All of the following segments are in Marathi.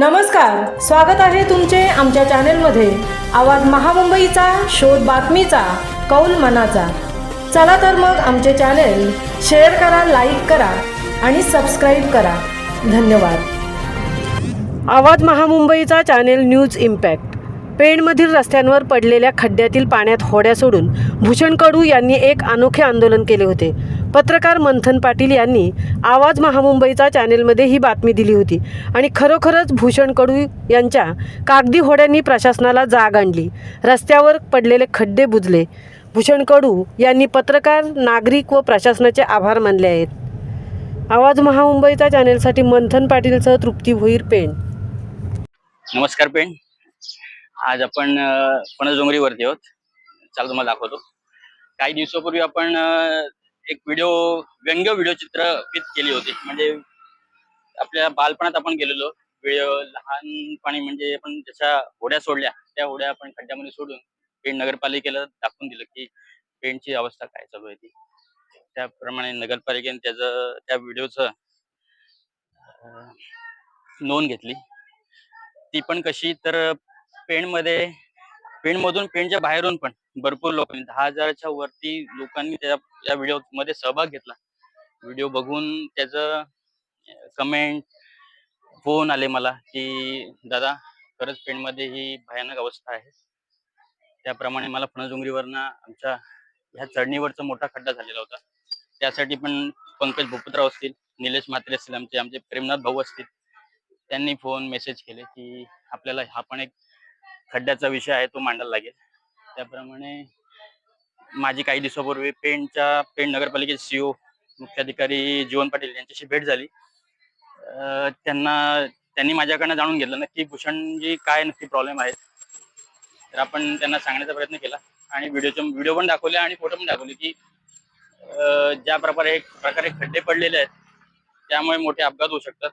नमस्कार स्वागत आहे तुमचे आमच्या चॅनेलमध्ये. आवाज महामुंबईचा शोध बातमीचा कौल मनाचा. चला तर मग आमचे चॅनेल शेअर करा लाईक करा आणि सबस्क्राईब करा. धन्यवाद. आवाज महामुंबईचा चॅनेल न्यूज इम्पॅक्ट. पेणमधील रस्त्यांवर पडलेल्या खड्ड्यातील पाण्यात होड्या सोडून भूषण कडू यांनी एक अनोखे आंदोलन केले होते. पत्रकार मंथन पाटील यांनी आवाज महामुंबईचा चॅनेलमध्ये ही बातमी दिली होती आणि खरोखरच भूषण कडू यांच्या कागदी होड्यांनी प्रशासनाला जाग आणली. रस्त्यावर पडलेले खड्डे बुजले. भूषण कडू यांनी पत्रकार नागरिक व प्रशासनाचे आभार मानले आहेत. आवाज महामुंबईचा चॅनेलसाठी मंथन पाटीलसह तृप्ती भोईर पेण. नमस्कार पेण. आज आपण पणस डोंगरीवरती आहोत. चाल तुम्हाला दाखवतो. काही दिवसापूर्वी आपण एक व्हिडिओ व्यंग्य व्हिडिओ चित्रफित केली होती. म्हणजे आपल्या बालपणात आपण गेलेलो. व्हिडिओ लहानपणी म्हणजे आपण जशा होड्या सोडल्या त्या होड्या आपण खड्ड्यामध्ये सोडून पेण नगरपालिकेला दाखवून दिलं की पेणची अवस्था काय चालू आहे ती. त्याप्रमाणे नगरपालिकेने त्याचं त्या व्हिडिओचं नोंद घेतली. ती पण कशी तर पेणमध्ये पेणमधून पेणच्या बाहेरून पण भरपूर लोकांनी दहा हजारच्या वरती लोकांनी त्या या व्हिडिओमध्ये सहभाग घेतला. व्हिडिओ बघून त्याचं कमेंट फोन आले मला की दादा खरंच पेणमध्ये ही भयानक अवस्था आहे. त्याप्रमाणे मला फणसडोंगरीवरनं आमच्या ह्या चढणीवरचा मोठा खड्डा झालेला होता. त्यासाठी पण पंकज भूपतराव असतील निलेश म्हात्रे असतील आमचे आमचे प्रेमनाथ भाऊ असतील त्यांनी फोन मेसेज केले की आपल्याला हा पण एक खड्ड्याचा विषय आहे तो मांडायला लागेल. त्याप्रमाणे माझी काही दिवसापूर्वी पेणच्या पेण नगरपालिकेचे सीओ मुख्याधिकारी जीवन पाटील यांच्याशी भेट झाली. त्यांना त्यांनी माझ्याकडनं जाणून घेतलं नक्की भूषणजी काय नक्की प्रॉब्लेम आहेत तर आपण त्यांना सांगण्याचा प्रयत्न केला आणि व्हिडिओचे व्हिडिओ पण दाखवले आणि फोटो पण दाखवले की ज्या प्रकारे प्रकारे खड्डे पडलेले आहेत त्यामुळे मोठे अपघात होऊ शकतात.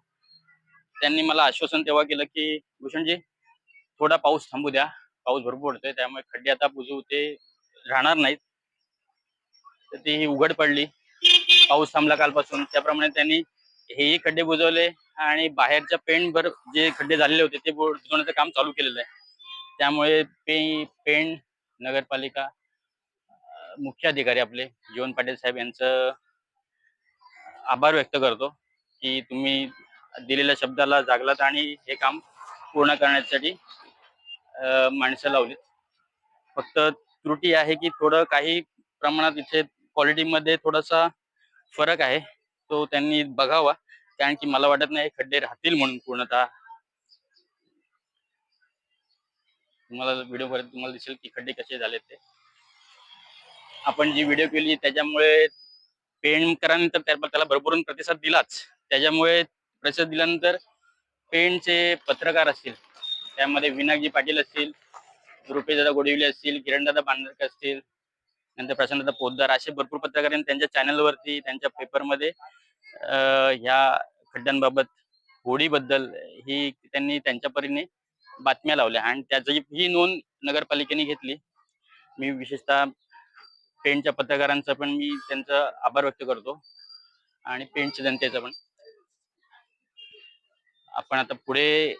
त्यांनी मला आश्वासन तेव्हा केलं की भूषणजी थोडा पाऊस थांबू द्या. पाऊस भरपूर पडतोय त्यामुळे खड्डे आता बुजू ते राहणार नाहीत. तर ती ही उघड पडली. पाऊस थांबला कालपासून. त्याप्रमाणे त्यांनी हेही खड्डे बुजवले आणि बाहेरच्या पेणभर जे खड्डे झालेले होते ते बुजवण्याचं काम चालू केलेलं आहे. त्यामुळे पे पेण नगरपालिका मुख्य अधिकारी आपले जीवन पाटील साहेब यांचं आभार व्यक्त करतो की तुम्ही दिलेल्या शब्दाला जागलात आणि हे काम पूर्ण करण्यासाठी माणसं लावलीत. फक्त त्रुटी आहे की थोडं काही प्रमाणात इथे क्वालिटीमध्ये थोडासा फरक आहे. तो त्यांनी बघावा. कारण की मला वाटत नाही खड्डे राहतील म्हणून पूर्णतः. तुम्हाला व्हिडिओ पर्यंत तुम्हाला दिसेल की खड्डे कसे झाले ते. आपण जी व्हिडिओ केली त्याच्यामुळे पेंट करानंतर त्याला भरपूर प्रतिसाद दिलाच. त्याच्यामुळे प्रतिसाद दिल्यानंतर पेंटचे पत्रकार असतील त्यामध्ये विनायकजी पाटील असतील रुपेशदादा गोडिवले असतील किरणदादा बांधरकर असतील नंतर प्रशांतदादा पोद्दार असे भरपूर पत्रकारांनी त्यांच्या चॅनलवरती त्यांच्या पेपरमध्ये ह्या खड्ड्यांबाबत होडीबद्दल ही त्यांनी त्यांच्या परीने बातम्या लावल्या. आणि त्याची ही नोंद नगरपालिकेने घेतली. मी विशेषतः पेंटच्या पत्रकारांचा पण मी त्यांचा आभार व्यक्त करतो. आणि पेंटच्या जनतेचा पण. आपण आता पुढे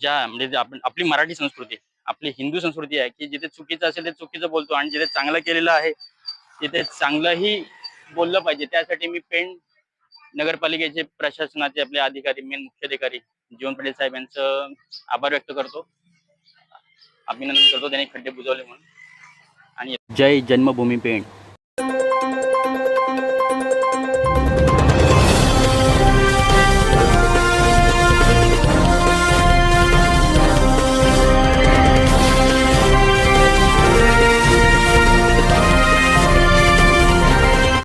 ज्या म्हणजे आपण आपली मराठी संस्कृती आपली हिंदू संस्कृती आहे की जिथे चुकीचं असेल ते चुकीचं बोलतो आणि जिथे चांगलं केलेलं आहे तिथे चांगलंही बोललं पाहिजे. त्यासाठी मी पेण नगरपालिकेचे प्रशासनाचे आपले अधिकारी मेन मुख्याधिकारी जीवन पटेल साहेब यांचं आभार व्यक्त करतो. अभिनंदन करतो. त्यांनी खड्डे बुजवले म्हणून. आणि जय जन्मभूमी पेंट